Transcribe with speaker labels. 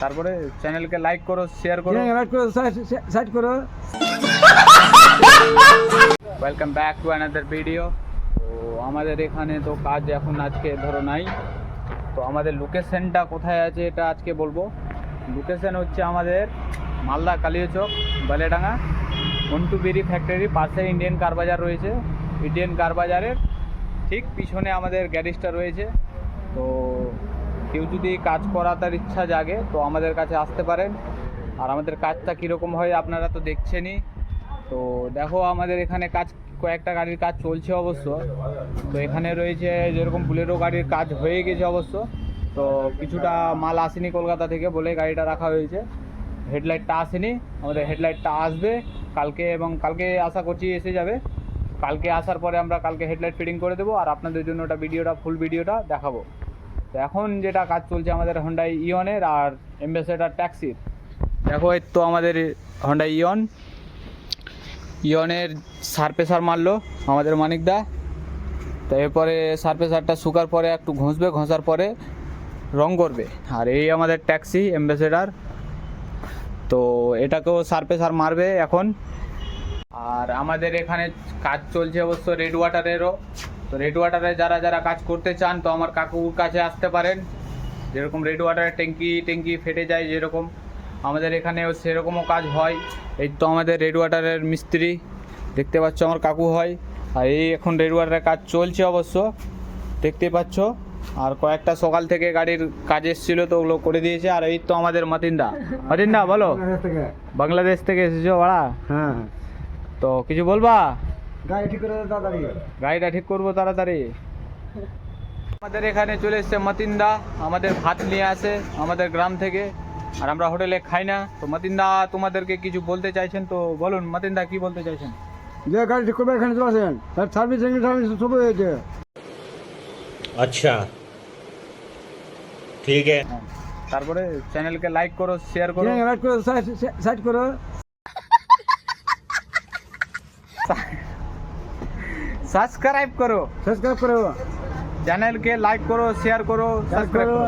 Speaker 1: তারপরে চ্যানেলকে লাইক করো শেয়ার করো।
Speaker 2: রাইট করো সাইড করো।
Speaker 1: Welcome back to another video তো আমাদের এখানে তো কাজ এখন আজকে ধরো নাই। তো আমাদের লোকেশনটা কোথায় আছে এটা আজকে বলব। লোকেশন হচ্ছে আমাদের মালদা কালিয়াচক বালেডাঙ্গা মন্টু বিড়ি ফ্যাক্টরি পাশে ইন্ডিয়ান কার বাজার রয়েছে। ইন্ডিয়ান কার বাজারের ঠিক পিছনে আমাদের গ্যারেজটা রয়েছে। তো কেউ যদি কাজ করাতার ইচ্ছা জাগে, তো আমাদের কাছে আসতে পারেন। আর আমাদের কাজটা কীরকম হয় আপনারা তো দেখছেনই। তো দেখো আমাদের এখানে কাজ, কয়েকটা গাড়ির কাজ চলছে অবশ্য। তো এখানে রয়েছে যেরকম বুলেরো গাড়ির কাজ হয়ে গেছে অবশ্য। তো কিছুটা মাল আসেনি কলকাতা থেকে বলে গাড়িটা রাখা হয়েছে। হেডলাইটটা আসেনি, আমাদের হেডলাইটটা আসবে। কালকে এবং কালকে আশা করছি এসে যাবে। কালকে আসার পরে আমরা কালকে হেডলাইট ফিটিং করে দেবো। আর আপনাদের জন্য ওটা ভিডিওটা, ফুল ভিডিওটা দেখাবো। এখন যেটা কাজ চলছে আমাদের হন্ডাই ইয়নের আর এম্বাসেডার ট্যাক্সির দেখো, এই তো আমাদের হন্ডাই ইয়ন ইয়নের সারপেসার মারলো আমাদের মানিকদা তো এরপরে সারপেসারটা শুকার পরে, একটু ঘষবে, ঘষার পরে রং করবে। আর এই আমাদের ট্যাক্সি অ্যাম্বাসেডার তো এটাকেও সারপেসার মারবে এখন। আর আমাদের এখানে কাজ চলছে অবশ্য রেড ওয়াটারেরও তো রেড ওয়াটারে যারা যারা কাজ করতে চান তো আমার কাকুর কাছে আসতে পারেন। যেরকম রেড ওয়াটারের ট্যাঙ্কি ট্যাঙ্কি ফেটে যায় যেরকম। আমাদের এখানেও সেরকমও কাজ হয়। এই তো আমাদের রেড ওয়াটারের মিস্ত্রি দেখতে পাচ্ছ আমার কাকু হয়। আর এই এখন রেড ওয়াটারের কাজ চলছে অবশ্য দেখতে পাচ্ছ। আর কয়েকটা সকাল থেকে গাড়ির কাজ এসেছিল তো ওগুলো করে দিয়েছে। আর এই তো আমাদের মাতিন্দা। মাতিন্দা বলো। বাংলাদেশ থেকে। এসেছ ভাড়া
Speaker 2: হ্যাঁ।
Speaker 1: তো কিছু বলবা?
Speaker 2: গাড়ি ঠিক করে তাড়াতাড়ি।
Speaker 1: গাড়িটা ঠিক করব তাড়াতাড়ি। আমাদের এখানে চলে এসছে মতিন্দা আমাদের ভাত নিয়ে আসে আমাদের গ্রাম থেকে। আর আমরা হোটেলে খাই না। তো মতিন্দা তোমাদেরকে কিছু বলতে চাইছেন তো বলুন মতিন্দা কি বলতে চাইছেন?
Speaker 2: যে গাড়ি ঠিক করবে এখানে চলে তার সার্ভিস সার্ভিস সব হয়েছে।
Speaker 3: আচ্ছা। ঠিক আছে।
Speaker 1: হ্যাঁ। তারপরে চ্যানেলকে লাইক করো শেয়ার করো।
Speaker 2: হ্যাঁ, লাইক করো সাইড করো।
Speaker 1: সাবস্ক্রাইব করো
Speaker 2: সাবস্ক্রাইব করো
Speaker 1: চ্যানেলকে লাইক করো শেয়ার করো সাবস্ক্রাইব করো